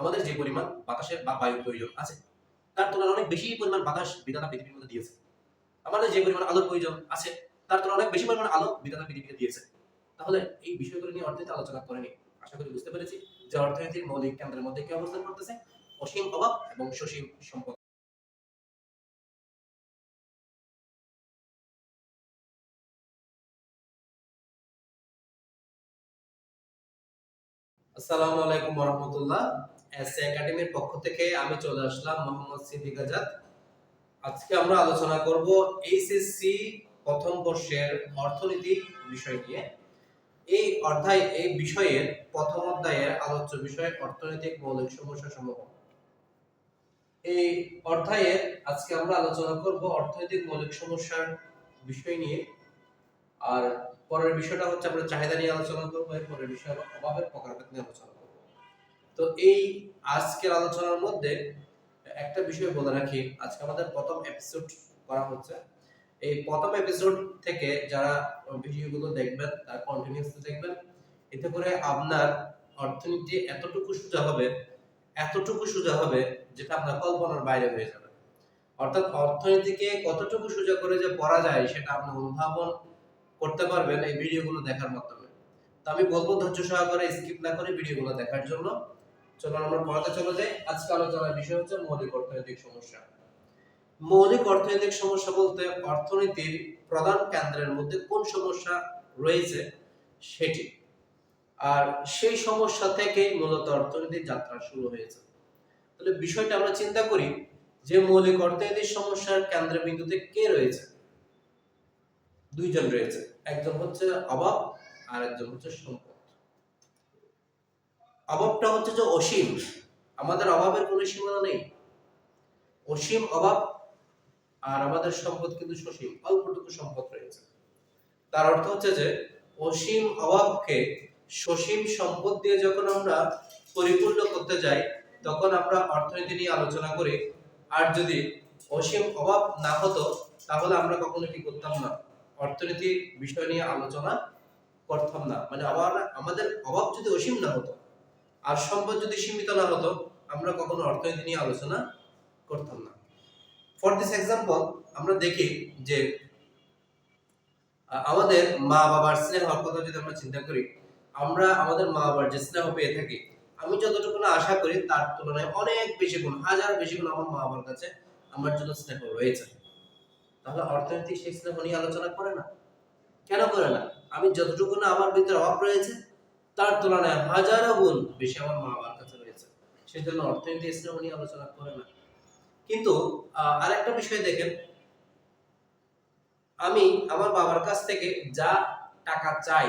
আমাদের যে পরিমাণ বাতাসের বা বায়ুর প্রয়োজন আছে, তার তুলনায় অনেক বেশি পরিমাণ বাতাস বিধাতা পৃথিবীর মধ্যে দিয়েছে। আমাদের যে পরিমাণ আলোর প্রয়োজন আছে, তার তুলনায় অনেক বেশি পরিমাণ আলো বিধাতা পৃথিবীকে দিয়েছে। তাহলে এই বিষয়গুলো নিয়ে অর্থনীতি আলোচনা করেনি আশা করি বুঝতে পেরেছি যে অর্থনীতির মৌলিক কেন্দ্রের মধ্যে কি অবস্থান করতেছে, অসীম অভাব এবং সসীম সম্পদ। আসসালামু আলাইকুম রহমতুল্লাহ। এস একাডেমির পক্ষ থেকে আমি চলে আসলাম মোহাম্মদ সিদ্দিক আজাদ। আজকে আমরা আলোচনা করব এইচএসসি প্রথম বর্ষের অর্থনীতি বিষয় নিয়ে। এই অধ্যায়, এই বিষয়ের প্রথম অধ্যায়ের আলোচ্য বিষয় অর্থনৈতিক মৌলিক সমস্যা সমূহ। এই অধ্যায়ের আজকে আমরা আলোচনা করব অর্থনৈতিক মৌলিক সমস্যার বিষয় নিয়ে। আর পরের বিষয়টা হচ্ছে আমরা চাহিদা নিয়ে আলোচনা করব, এর পরের বিষয় অভাবের প্রকারভেদ নিয়ে আলোচনা তো এই আজকের আলোচনার মধ্যে একটা বিষয় বলে রাখি। আজকে আমাদের প্রথম এপিসোড করা হচ্ছে। এই প্রথম এপিসোড থেকে যারা ভিডিওগুলো দেখবেন, তারা কন্টিনিউসলি দেখবেন, এতে করে আপনার অর্থনীতি এতটুকু সোজা হবে, এতটুকু সোজা হবে যেটা আপনার কল্পনার বাইরে হয়ে যাবে। অর্থাৎ অর্থনীতিকে কতটুকু সোজা করে যে পড়া যায়, সেটা আপনি অনুধাবন করতে পারবেন এই ভিডিওগুলো দেখার মাধ্যমে। তো আমি বলব ধৈর্য সহকারে স্কিপ না করে ভিডিওগুলো দেখার জন্য। চলুন আমরা পড়াতে চলে যাই। আজকে আলোচনার বিষয় হচ্ছে মৌলিক অর্থনৈতিক সমস্যা। মৌলিক অর্থনৈতিক সমস্যা বলতে অর্থনীতির প্রধান কেন্দ্রের মধ্যে কোন সমস্যা রয়েছে সেটি। আর সেই সমস্যা মূলত অর্থনীতির যাত্রা শুরু হয়েছে। তাহলে বিষয়টা আমরা চিন্তা করি যে মৌলিক অর্থনৈতিক সমস্যার কেন্দ্রবিন্দুতে কে রয়েছে? দুইজন রয়েছে। একজন হচ্ছে অভাব আর একজন হচ্ছে সম্পদ। অভাবটা হচ্ছে যে অসীম। আমাদের অভাবের কোনো সীমানা নেই। অসীম অভাব আর আমাদের সম্পদ কিন্তু সসীম, অল্পটুকু সম্পদ রয়েছে। তার অর্থ হচ্ছে যে অসীম অভাবকে সসীম সম্পদ দিয়ে যখন আমরা পরিপূর্ণ করতে যাই, তখন আমরা অর্থনীতি নিয়ে আলোচনা করি। আর যদি অসীম অভাব না হতো, তাহলে আমরা কখনো কি করতাম না? অর্থনীতি বিষয় নিয়ে আলোচনা করতাম না। মানে আমাদের অভাব যদি অসীম না হতো আর সম্পদ যদি সীমিত না হতো, আমরা কখনো অর্থনীতি নিয়ে আলোচনা করতাম না। ফর দিস এক্সাম্পল আমরা দেখি যে আমাদের মা বাবার স্নেহর কথা যদি আমরা চিন্তা করি, আমরা আমাদের মা বাবার যে স্নেহ পেয়ে থাকি, আমি যতটুকু আশা করি, তার তুলনায় অনেক বেশি গুণ, হাজার বেশি গুণ আমার মা বাবার কাছে আমার জন্য স্নেহ রয়েছে। তাহলে অর্থনৈতিক সেই স্নেহ নিয়ে আলোচনা করে না? কেন করে না? আমি যতটুকু না আমার ভিতরে অভাব রয়েছে তার তুলনায় হাজারো গুণ বেশি আমার মা বাবার কাছে রয়েছে। সেই জন্য অর্থনীতি স্নেহ নিয়ে আলোচনা করে না। কিন্তু আরেকটা বিষয় দেখেন। আমি আমার বাবার কাছ থেকে যা টাকা চাই,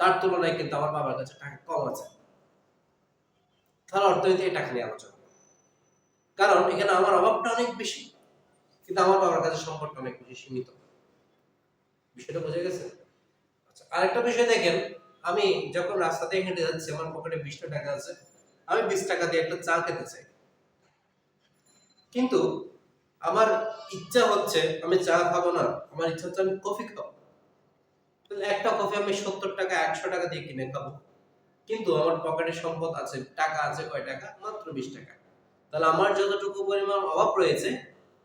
তার তুলনায় কিন্তু আমার বাবার কাছে টাকা কম আছে। তাহলে অর্থনীতি টাকা নিয়ে আলোচনা কারণ এখানে আমার অভাবটা অনেক বেশি, কিন্তু আমার বাবার কাছে সম্পদটা অনেক বেশি সীমিত। বিষয়টা বোঝা গেছে আচ্ছা আরেকটা বিষয় দেখেন আমি যখন রাস্তা দিয়ে হেঁটে যাচ্ছি, আমার পকেটে বিশটা টাকা আছে, আমি বিশ টাকা দিয়ে একটা চা খেতে চাই। কিন্তু আমার ইচ্ছা হচ্ছে আমি চা খাব না, আমার ইচ্ছা হচ্ছে আমি কফি খাব। একটা কফি আমি সত্তর টাকা, একশো টাকা দিয়ে কিনে খাব। কিন্তু আমার পকেটে সম্পদ আছে, টাকা আছে কয় টাকা? মাত্র বিশ টাকা। তাহলে আমার যতটুকু পরিমাণ অভাব রয়েছে,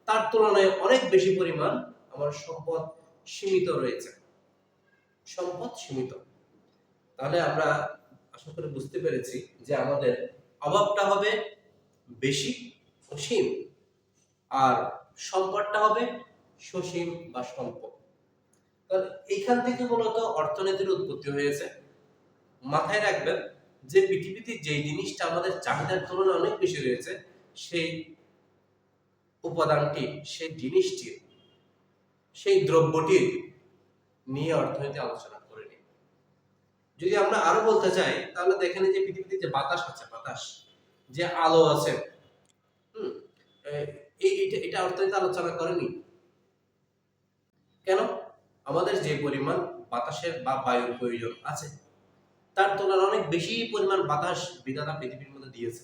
তার তুলনায় অনেক বেশি পরিমাণ আমার সম্পদ সীমিত রয়েছে। সম্পদ সীমিত। তাহলে আমরা আশা করি বুঝতে পেরেছি যে আমাদের অভাবটা হবে বেশি অসীম আর সম্পদটা হবে সসীম বা তাহলে এইখান থেকে মূলত অর্থনীতির উৎপত্তি হয়েছে। মাথায় রাখবেন যে পৃথিবীতে যে জিনিসটা আমাদের চাহিদার তুলনায় অনেক বেশি রয়েছে, সেই উপাদানটি, সেই জিনিসটি, সেই দ্রব্যটির নিয়ে অর্থনীতি আলোচনা যদি আমরা আরও বলতে চাই, তাহলে দেখেন যে পৃথিবীতে যে বাতাস আছে, বাতাস, যে আলো আছে, হুম এটা অর্থনীতি আলোচনা করেনি। কেন? আমাদের যে পরিমাণ বাতাসের বা বায়ুর প্রয়োজন আছে, তার তুলনায় অনেক বেশি পরিমাণ বাতাস বিধাতা পৃথিবীর মধ্যে দিয়েছে।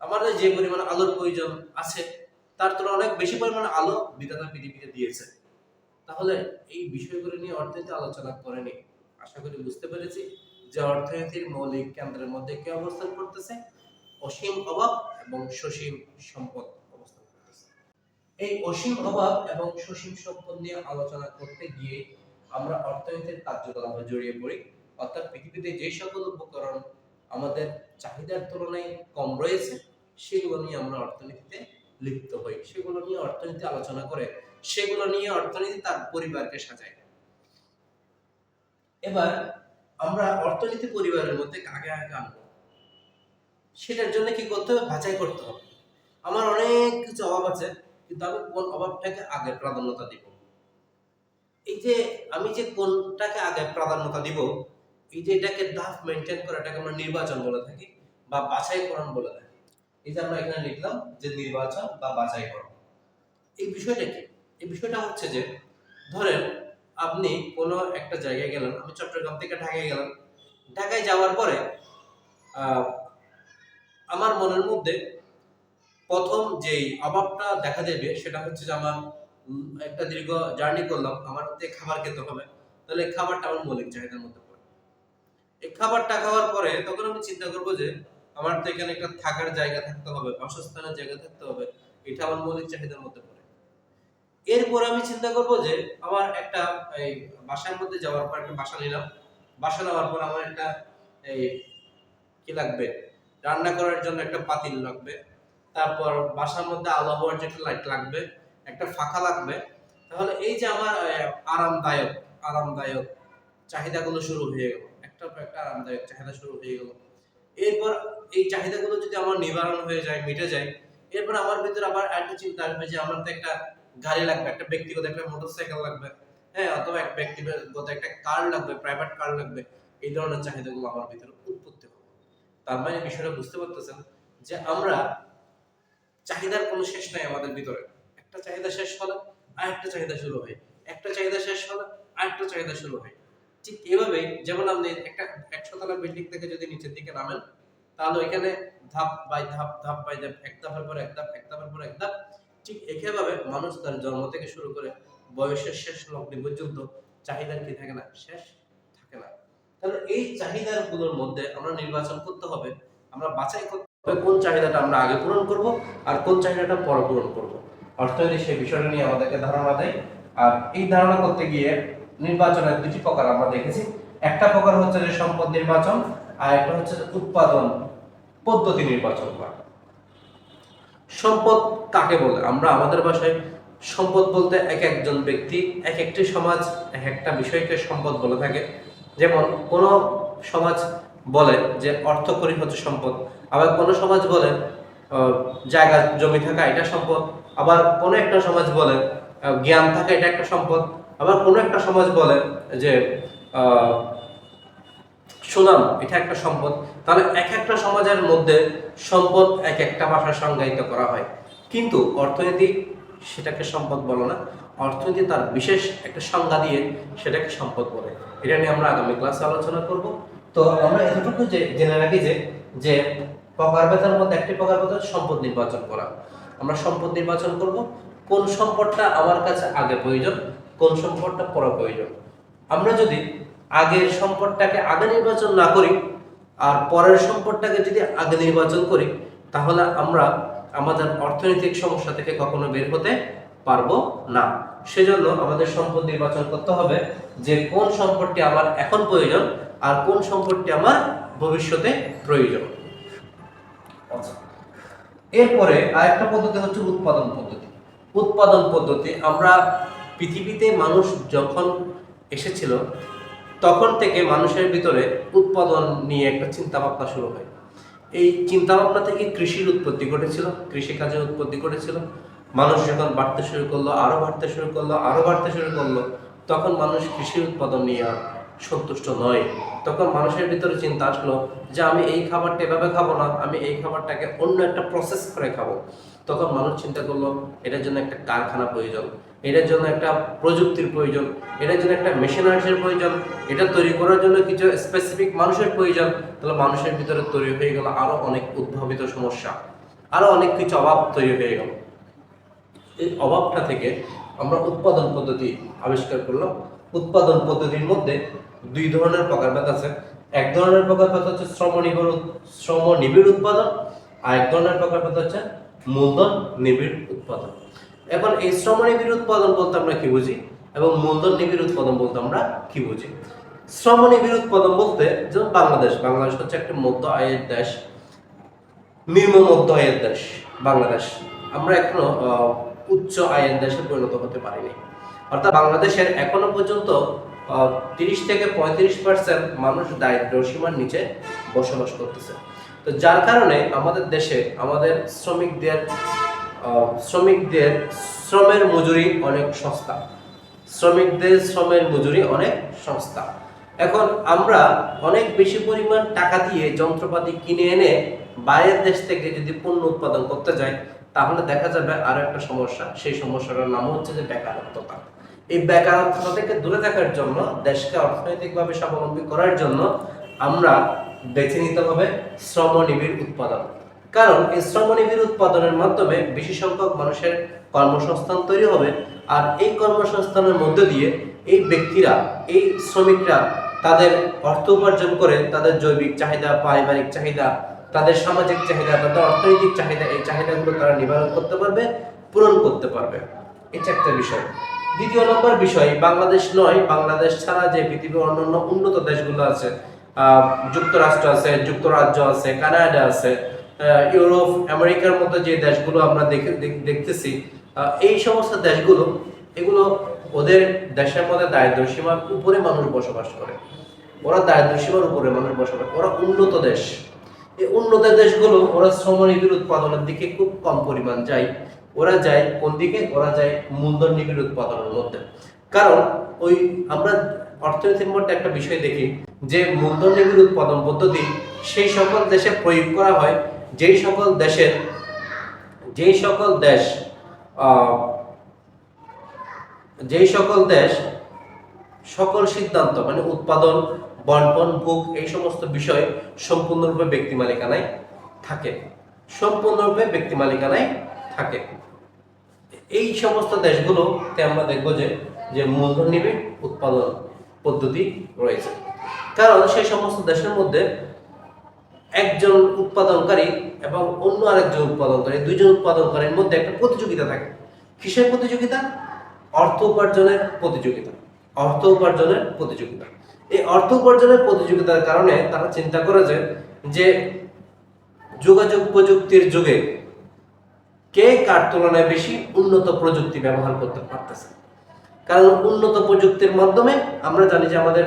আমাদের যে পরিমাণ আলোর প্রয়োজন আছে, তার তুলনায় অনেক বেশি পরিমাণ আলো বিধাতা পৃথিবীতে দিয়েছে। তাহলে এই বিষয়গুলো নিয়ে অর্থনীতি আলোচনা করেনি। আশা করি বুঝতে পেরেছি যে অর্থনীতির মৌলিক কেন্দ্রের মধ্যে কে অবস্থান করতেছে? অসীম অভাব এবং সসীম সম্পদ অবস্থান করতেছে। এই অসীম অভাব এবং সসীম সম্পদ নিয়ে আলোচনা করতে গিয়ে আমরা অর্থনীতির কার্যকলাপে জড়িয়ে পড়ি। অর্থাৎ পৃথিবীতে যে সকল উপকরণ আমাদের চাহিদার তুলনায় কম রয়েছে, সেগুলো নিয়ে আমরা অর্থনীতিতে লিপ্ত হই। সেগুলো নিয়ে অর্থনীতি আলোচনা করে, সেগুলো নিয়ে অর্থনীতি তার পরিবারকে সাজায়। এবার আমরা অর্থনীতি পরিবারের মধ্যে কাকে আগে আনব? সেটার জন্য কি করতে হবে? বাছাই করতে হবে। আমার অনেক কিছু অভাব আছে, কিন্তু আমি কোন অভাবটাকে আগে প্রাধান্যতা দিব? এই যে আমি যে কোনটাকে আগে প্রাধান্যতা দিব, এই যে এটাকে ধাপ মেনটেন করা এটাকে আমরা নির্বাচন বলে থাকি বা বাছাইকরণ বলে থাকি। এই যে আমরা এখানে লিখলাম যে নির্বাচন বা বাছাইকরণ। এই বিষয়টা কি? এই বিষয়টা হচ্ছে যে, ধরেন আপনি কোনো একটা জায়গায় গেলেন, আমি চট্টগ্রাম থেকে ঢাকায় গেলাম। ঢাকায় যাওয়ার পরে আমার মনের মধ্যে প্রথম যেই অভাবটা দেখা দেবে, সেটা হচ্ছে যে আমার একটা দীর্ঘ জার্নি করলাম, আমার হাতে খাবার খেতে হবে, তাহলে খাবারটা আমার মৌলিক চাহিদার মধ্যে পড়ে। এই খাবারটা খাওয়ার পরে তখন আমি চিন্তা করব যে আমার তো এখানে একটা থাকার জায়গা থাকতে হবে, বাসস্থানের জায়গা থাকতে হবে, এটা আমার মৌলিক চাহিদার মধ্যে পড়ে। এরপর আমি চিন্তা করব যে আমার একটা এই বাসার মধ্যে যাওয়ার পর একটা বাসা নিলাম। বাসা নেওয়ার পর আমার একটা এই কি লাগবে? রান্না করার জন্য একটা পাতিল লাগবে। তারপর বাসার মধ্যে আলো হওয়ার যে একটা লাইট লাগবে, একটা ফাঁকা লাগবে। তাহলে এই যে আমার আরামদায়ক আরামদায়ক চাহিদাগুলো শুরু হয়ে গেল। একটা একটা আরামদায়ক চাহিদা শুরু হয়ে গেল। এরপর এই চাহিদাগুলো যদি আমার নিবারণ হয়ে যায়, মিটে যায়, এরপর আমার ভিতরে আবার একটা চিন্তা আসবে যে আমার তো একটা গাড়ি লাগবে, একটা ব্যক্তিগত, একটা মোটরসাইকেল লাগবে হ্যাঁ অথবা এক ব্যক্তিগত একটা কার লাগবে প্রাইভেট কার লাগবে, এই ধরনের চাহিদাগুলো আমার ভিতরে উৎপত্তি হবে। তার মানে বিষয়টা বুঝতে পারতেছেন যে আমরা চাহিদার কোনো শেষ নাই আমাদের ভিতরে। একটা চাহিদা শেষ হলে আরেকটা চাহিদা শুরু হয়, একটা চাহিদা শেষ হলে আরেকটা চাহিদা শুরু হয়। ঠিক এভাবেই যেমন আপনি একটা একশো তলা বিল্ডিং থেকে যদি নিচের দিকে নামেন, তাহলে ওইখানে ধাপ বাই ধাপ ধাপ বাই ধাপ, এক ধাপের পর এক ধাপ, এক ধাপের পর এক ধাপ ঠিক একইভাবে মানুষ তার জন্ম থেকে শুরু করে বয়সের শেষ লগ্নে পর্যন্ত চাহিদার কি থাকে না? শেষ থাকে না। তাহলে এই চাহিদারগুলোর মধ্যে আমরা নির্বাচন করতে হবে, আমরা বাছাই করতে হবে কোন চাহিদাটা আমরা আগে পূরণ করব আর কোন চাহিদাটা পরে পূরণ করব। অর্থনীতি সেই বিষয়টা নিয়ে আমাদেরকে ধারণা দেয়। আর এই ধারণা করতে গিয়ে নির্বাচনের দুটি প্রকার আমরা দেখেছি। একটা প্রকার হচ্ছে যে সম্পদ নির্বাচন আর একটা হচ্ছে উৎপাদন পদ্ধতি নির্বাচন করা। সম্পদ কাকে বলে? আমরা আমাদের ভাষায় সম্পদ বলতে এক একজন ব্যক্তি, এক একটি সমাজ, এক একটা বিষয়কে সম্পদ বলে থাকে। যেমন, কোন সমাজ বলে যে অর্থকরী হচ্ছে সম্পদ, আবার কোন সমাজ বলে জায়গা, জমি থাকা এটা সম্পদ, আবার কোন একটা সমাজ বলে জ্ঞান থাকা এটা একটা সম্পদ, আবার কোন একটা সমাজ বলে যে সুনাম, এটা একটা সম্পদ। তাহলে এক একটা সমাজের মধ্যে সম্পদ এক একটা ভাষা সংজ্ঞায়িত করা হয়। কিন্তু অর্থনীতি সেটাকে সম্পদ বলো না। অর্থনীতি তার বিশেষ একটা সংজ্ঞা দিয়ে সেটাকে সম্পদ বলে। এটা নিয়ে আমরা আগামী ক্লাসে আলোচনা করব। তো আমরা এতটুকু যে জেনে রাখি যে যে প্রকার বেতার মধ্যে একটি প্রকার বেতন সম্পদ নির্বাচন করা। আমরা সম্পদ নির্বাচন করব। কোন সম্পদটা আমার কাছে আগে প্রয়োজন, কোন সম্পদটা পরে প্রয়োজন। আমরা যদি আগের সম্পদটাকে আগে নির্বাচন না করি আর পরের সম্পদটাকে যদি আগে নির্বাচন করি তাহলে আমরা আমাদের অর্থনৈতিক সমস্যা থেকে কখনো বের হতে পারব না। সেজন্য আমাদের সম্পদ নির্বাচন করতে হবে যে কোন সম্পদটি আমার এখন প্রয়োজন আর কোন সম্পদটি আমার ভবিষ্যতে প্রয়োজন। আচ্ছা। এরপরে আরেকটা পদ্ধতি হচ্ছে উৎপাদন পদ্ধতি। উৎপাদন পদ্ধতি আমরা পৃথিবীতে মানুষ যখন এসেছিল তখন থেকে মানুষের ভিতরে উৎপাদন নিয়ে একটা চিন্তা ভাবনা শুরু হয়। এই চিন্তা ভাবনা থেকে কৃষির উৎপত্তি ঘটেছিল, কৃষিকাজের উৎপত্তি ঘটেছিল। মানুষ যখন বাড়তে শুরু করল, আরও বাড়তে শুরু করল, আরও বাড়তে শুরু করল, তখন মানুষ কৃষির উৎপাদন নিয়ে আর সন্তুষ্ট নয়। তখন মানুষের ভিতরে চিন্তা আসলো যে, আমি এই খাবারটা এভাবে খাব না, আমি এই খাবারটাকে অন্য একটা প্রসেস করে খাব। তখন মানুষ চিন্তা করল, এটার জন্য একটা কারখানা প্রয়োজন। এটার জন্য একটা প্রযুক্তির প্রয়োজন, এটার জন্য একটা মেশিনারিজের প্রয়োজন, এটা তৈরি করার জন্য কিছু স্পেসিফিক মানুষের প্রয়োজন, তাহলে মানুষের ভিতরে তৈরি হয়ে গেল আরও অনেক উদ্ভাবিত সমস্যা, আরও অনেক কিছু অভাব তৈরি হয়ে গেল। এই অভাবটা থেকে আমরা উৎপাদন পদ্ধতি আবিষ্কার করলাম। উৎপাদন পদ্ধতির মধ্যে দুই ধরনের প্রকারভেদ আছে। এক ধরনের প্রকারভেদ হচ্ছে শ্রম নিবিড় শ্রম নিবিড় উৎপাদন, আর এক ধরনের প্রকল্প হচ্ছে মূলধন নিবিড় উৎপাদন। এখন এই শ্রম নিবিড় উৎপাদন বলতে আমরা কি বুঝি? এবং মূলধন নিবিড় উৎপাদন বলতে আমরা কি বুঝি? শ্রম নিবিড় উৎপাদন বলতে যেমন বাংলাদেশ বাংলাদেশ হচ্ছে একটা মধ্য আয়ের দেশ, নিম্ন মধ্য আয়ের দেশ, বাংলাদেশ। আমরা এখনও উচ্চ আয়ের দেশে পরিণত হতে পারিনি। অর্থাৎ বাংলাদেশের এখনও পর্যন্ত তিরিশ থেকে পঁয়ত্রিশ পার্সেন্ট মানুষ দারিদ্র সীমার নিচে বসবাস করতেছে। তো যার কারণে আমাদের দেশে আমাদের শ্রমিকদের শ্রমিকদের শ্রমের মজুরি অনেক সস্তা। শ্রমিকদের শ্রমের মজুরি অনেক সস্তা। এখন আমরা অনেক বেশি পরিমাণ টাকা দিয়ে যন্ত্রপাতি কিনে এনে বাইরের দেশ থেকে যদি পণ্য উৎপাদন করতে যাই, তাহলে দেখা যাবে আরও একটা সমস্যা। সেই সমস্যাটার নাম হচ্ছে যে বেকারত্বতা। এই বেকারত্বতা থেকে দূরে থাকার জন্য, দেশকে অর্থনৈতিকভাবে স্বাবলম্বী করার জন্য আমরা বেছে নিতে হবে শ্রমনিবিড় উৎপাদন। কারণ এই শ্রমনিবিড় উৎপাদনের মাধ্যমে বেশি সংখ্যক মানুষের কর্মসংস্থান তৈরি হবে আর এই কর্মসংস্থানের মধ্য দিয়ে এই ব্যক্তিরা, এই শ্রমিকরা তাদের অর্থ উপার্জন করে তাদের জৈবিক চাহিদা, পারিবারিক চাহিদা, তাদের সামাজিক চাহিদা তাদের অর্থনৈতিক চাহিদা, এই চাহিদাগুলো তারা নিবারণ করতে পারবে, পূরণ করতে পারবে। এটা একটা বিষয়। দ্বিতীয় নম্বর বিষয়, বাংলাদেশ নয়, বাংলাদেশ ছাড়া যে পৃথিবীর অন্যান্য উন্নত দেশগুলো আছে যুক্তরাষ্ট্র আছে, যুক্তরাজ্য আছে, কানাডা আছে ইউরোপ, আমেরিকার মতো যে দেশগুলো আমরা দেখে দেখতেছি এই সমস্ত দেশগুলো, এগুলো ওদের দেশের মধ্যে দারিদ্র সীমার উপরে মানুষ বসবাস করে। ওরা দারিদ্র সীমার উপরে মানুষ বসবাস ওরা উন্নত দেশ। এই উন্নত দেশগুলো, ওরা শ্রমনিবিড় উৎপাদনের দিকে খুব কম পরিমাণ যায়। ওরা যায় কোন দিকে? ওরা যায় মূলধন নিবিড় উৎপাদনের মধ্যে। কারণ ওই আমরা অর্থনীতির মধ্যে একটা বিষয় দেখি, যে মূলধন নিবিড় উৎপাদন পদ্ধতি সেই সকল দেশে প্রয়োগ করা হয় যেই সকল দেশের, যেই সকল দেশ যেই সকল দেশ সকল সিদ্ধান্ত মানে উৎপাদন, বন্টন ভোগ এই সমস্ত বিষয় সম্পূর্ণরূপে ব্যক্তি মালিকানায় থাকে। সম্পূর্ণরূপে ব্যক্তি মালিকানায় থাকে। এই সমস্ত দেশগুলোতে আমরা দেখব যে যে মূলধন নিবিড় উৎপাদন পদ্ধতি রয়েছে। কারণ সেই সমস্ত দেশের মধ্যে একজন উৎপাদনকারী এবং অন্য আরেকজন উৎপাদনকারী, দুইজন উৎপাদনকারীর মধ্যে একটা প্রতিযোগিতা থাকে। কিসের প্রতিযোগিতা? অর্থ উপার্জনের প্রতিযোগিতা। অর্থ উপার্জনের প্রতিযোগিতা। এই অর্থ উপার্জনের প্রতিযোগিতার কারণে তারা চিন্তা করে যে যোগাযোগ প্রযুক্তির যুগে কে কার তুলনায় বেশি উন্নত প্রযুক্তি ব্যবহার করতে পারতেছে? কারণ উন্নত প্রযুক্তির মাধ্যমে আমরা জানি যে আমাদের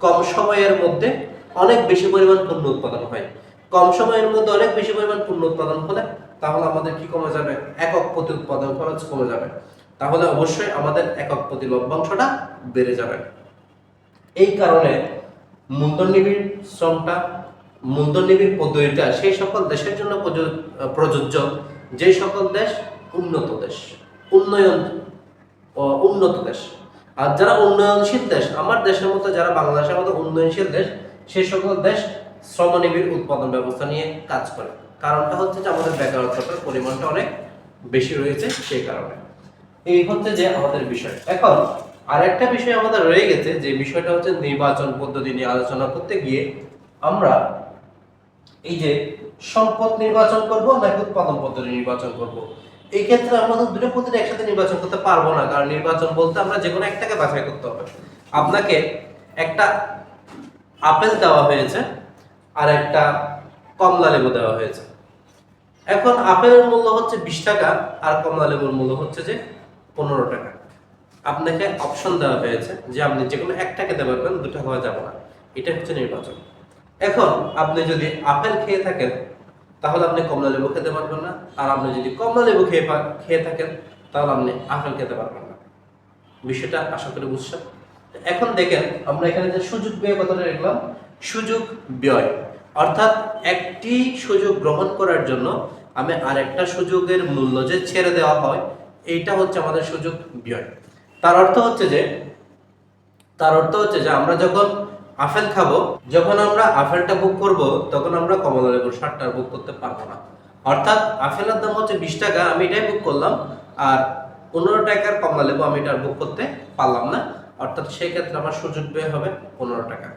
কম সময়ের মধ্যে অনেক বেশি পরিমাণ পণ্য উৎপাদন হয়। কম সময়ের মধ্যে অনেক বেশি পরিমাণ পণ্য উৎপাদন হলে তাহলে আমাদের কি কমে যাবে? একক প্রতি উৎপাদন খরচ কমে যাবে। তাহলে অবশ্যই আমাদের একক প্রতি লভ্যাংশটা বেড়ে যাবে। এই কারণে মূলধন নিবিড় শ্রমটা মূলধন নিবিড় পদ্ধতিটা সেই সকল দেশের জন্য প্রযোজ- প্রযোজ্য, যে সকল দেশ উন্নত দেশ, উন্নয়ন উন্নত দেশ। আর যারা উন্নয়নশীল দেশ, আমার দেশের মতো যারা বাংলাদেশের মতো উন্নয়নশীল দেশ সেই সকল দেশ শ্রমনিবিড় উৎপাদন ব্যবস্থা নিয়ে কাজ করে। কারণটা হচ্ছে যে আমাদের বেকারত্বের পরিমাণটা অনেক বেশি রয়েছে সেই কারণে। এই হচ্ছে যে আমাদের বিষয়। এখন আরেকটা বিষয় আমাদের রয়ে গেছে, যে বিষয়টা হচ্ছে নির্বাচন পদ্ধতি নিয়ে আলোচনা করতে গিয়ে আমরা এই যে সম্পদ নির্বাচন করব নাকি উৎপাদন পদ্ধতি নির্বাচন করব, এই ক্ষেত্রে আমরা তো দুটো পদ্ধতি একসাথে নির্বাচন করতে পারব না। কারণ নির্বাচন বলতে আমরা যে কোনো একটাকে বাছাই করতে হবে। আপনাকে একটা আপেল দেওয়া হয়েছে আর একটা কমলা লেবু দেওয়া হয়েছে। এখন আপেলের মূল্য হচ্ছে বিশ টাকা, আর কমলা লেবুর মূল্য হচ্ছে যে পনেরো টাকা। আপনাকে অপশন দেওয়া হয়েছে যে আপনি যে কোনো একটা খেতে পারবেন, দুটো খাওয়া যাবে না। এটা হচ্ছে নির্বাচন। এখন আপনি যদি আপেল খেয়ে থাকেন, তাহলে আপনি কমলা লেবু খেতে পারবেন না। আর আপনি যদি কমলা লেবু খেয়ে খেয়ে থাকেন, তাহলে আপনি আপেল খেতে পারবেন না। বিষয়টা আশা করি বুঝছেন? এখন দেখেন, আমরা এখানে যে সুযোগ ব্যয় কথাটা লিখলাম, সুযোগ ব্যয়। অর্থাৎ একটি সুযোগ গ্রহণ করার জন্য আমি আরেকটা সুযোগের মূল্য যে ছেড়ে দেওয়া হয়, এইটা হচ্ছে আমাদের সুযোগ ব্যয়। তার অর্থ হচ্ছে যে, তার অর্থ হচ্ছে যে আমরা যখন আপেল খাব, যখন আমরা আপেলটা বুক করব, তখন আমরা কমলা লেবুর শার্টটা বুক করতে পারব না। অর্থাৎ আপেলের দাম হচ্ছে বিশ টাকা, আমি এটাই বুক করলাম, আর পনেরো টাকার কমলা লেবু আমি এটা বুক করতে পারলাম না। অর্থাৎ সেক্ষেত্রে আমার সুযোগ ব্যয় হবে পনেরো টাকা।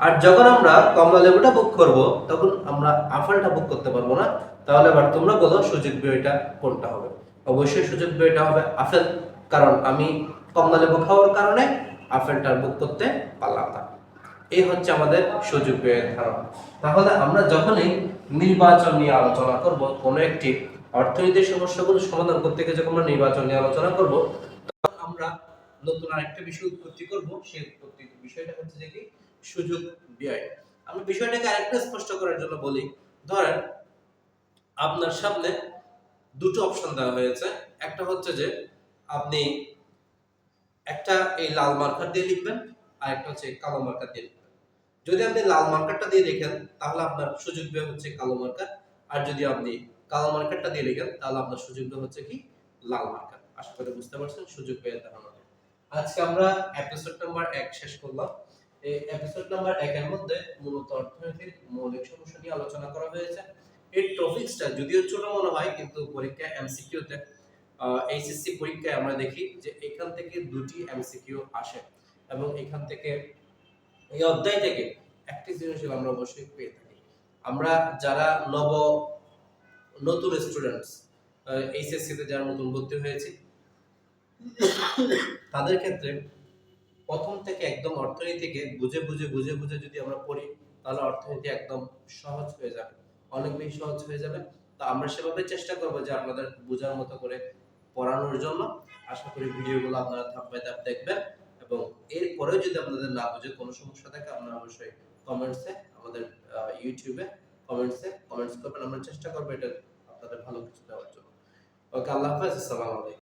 আর যখন আমরা কমলা লেবুটা বুক করব, তখন আমরা আপেলটা বুক করতে পারব না। তাহলে এবার তোমরা বলো সুযোগ ব্যয়টা কোনটা হবে? অবশ্যই সুযোগ ব্যয়টা হবে আপেল কারণ আমি কমলা লেবু খাওয়ার কারণে আফেলটা বুক করতে পারলাম না। এই হচ্ছে আমাদের সুযোগ ব্যয়ের ধারণা। তাহলে আমরা যখনই নির্বাচন নিয়ে আলোচনা করব, কোনো একটি অর্থনীতির সমস্যাগুলো সমাধান করতে গিয়ে যখন আমরা নির্বাচন নিয়ে আলোচনা করব, তখন আমরা নতুন আরেকটা বিষয় উৎপত্তি করব। সেই উৎপত্তি বিষয়টা হচ্ছে যে কি? সুযোগ ব্যয়। আমি বিষয়টাকে আরেকটু স্পষ্ট করার জন্য বলি। ধরেন, আপনার সামনে দুটো অপশন দেওয়া হয়েছে। একটা হচ্ছে যে, আপনি একটা এই লাল মার্কার দিয়ে লিখবেন, আর একটা হচ্ছে কালো মার্কার দিয়ে লিখবেন। যদি আপনি লাল মার্কারটা দিয়ে লিখেন তাহলে আপনার সুযোগ ব্যয় হচ্ছে কালো মার্কার আর যদি আপনি কালো মার্কারটা দিয়ে লিখেন, তাহলে আপনার সুযোগ ব্যয় হচ্ছে কি? লাল মার্কার আশা করি বুঝতে পারছেন, সুযোগ ব্যয়ের ধারণা। আজকে আমরা এপিসোড নাম্বার এক শেষ করলাম। এই এপিসোড নাম্বার মধ্যে মূলত অর্থনীতির মৌলিক সমস্যা নিয়ে আলোচনা করা হয়েছে। এই টপিকসটা যদিও ছোট মনে হয়, কিন্তু পরীক্ষা এমসিকিউতে এইচএসসি পরীক্ষায় আমরা দেখি যে এখান থেকে দুটি এমসিকিউ আসে এবং এখান থেকে, এই অধ্যায় থেকে একটি সৃজনশীল আমরা অবশ্যই পেয়ে থাকি। আমরা যারা নব, নতুন স্টুডেন্টস এইচএসসি তে যারা নতুন ভর্তি হয়েছে, তাদের ক্ষেত্রে প্রথম থেকে একদম অর্থনীতিকে বুঝে বুঝে বুঝে বুঝে যদি আমরা পড়ি, তাহলে অর্থনীতি একদম সহজ হয়ে যাবে। অনেক বেশি সহজ হয়ে যাবে। তো আমরা সেভাবে চেষ্টা করব যে আপনাদের বোঝার মতো করে পড়ানোর জন্য। আশা করি ভিডিওগুলো আপনারা ধাপ বাই দেখবেন এবং এরপরেও যদি আপনাদের না বুঝে কোনো সমস্যা থাকে, আপনারা অবশ্যই কমেন্টসে আমাদের ইউটিউবে কমেন্টসে কমেন্টস করবেন। আমরা চেষ্টা করব এটা আপনাদের ভালো কিছু দেওয়ার জন্য। ওকে, আল্লাহ হাফেজ, আসসালামু আলাইকুম।